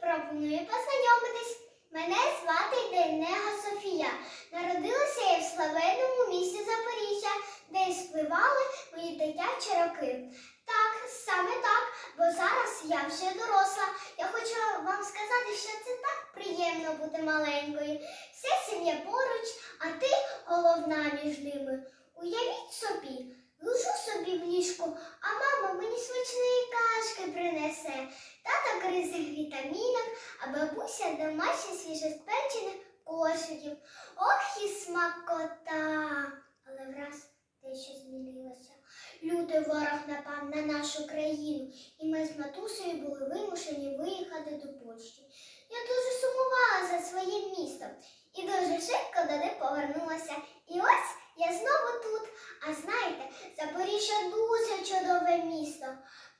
пропоную познайомитись. Мене звати Денега Софія. Народилася я в славетному місті Запоріжжя, де й спливали мої дитячі роки. Так, саме так, бо зараз я вже доросла. Я хочу вам сказати, що це так приємно бути маленькою. Вся сім'я поруч, а ти головна між ними. Уявіть собі, лежу собі в ліжку, кризих вітамінок, а бабуся домашніх свіжоспечених кошиків. Ох і смакота! Але враз дещо змінилося. Лютий ворог напав на нашу країну, і ми з матусею були вимушені виїхати до Польщі. Я дуже сумувала за своїм містом і дуже швидко туди повернулася. І ось я знову тут. А знаєте, Запоріжжя дуже чудове місто.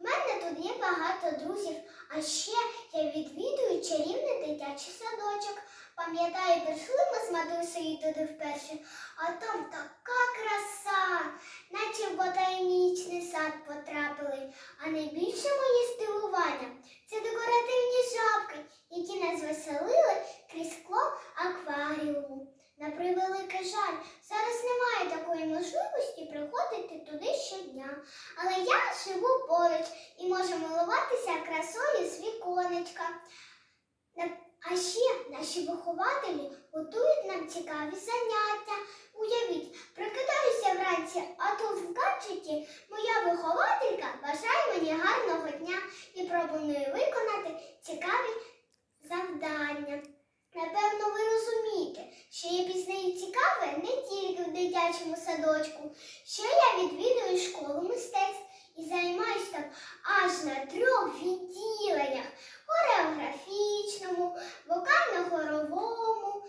В мене тут є багато друзів, а ще я відвідую чарівний дитячий садочок. Пам'ятаю, прийшли ми з матусею туди вперше, а там така краса, наче в ботанічний сад потрапили. А найбільше моє здивування це декоративні жабки, які нас веселили крізь скло акваріуму. На превеликий жаль, зараз немає такої можливості приходити туди Але я живу поруч і можу милуватися красою з віконечка. А ще наші вихователі готують нам цікаві заняття. Уявіть, прокидаюся вранці, а тут в гаджеті моя вихователька бажає мені гарного дня і пропонує виконати цікаві завдання. Напевно, ви розумієте, що я пізнаю цікаве не тільки в дитячому садочку, що я відвідую школу мистецтв і займаюся там аж на трьох відділеннях хореографічному, вокально-хоровому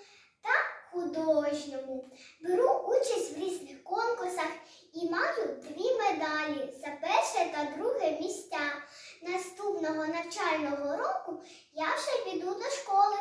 та художньому. Беру участь в різних конкурсах і маю дві медалі за перше та друге місця. Наступного навчального року я вже піду до школи,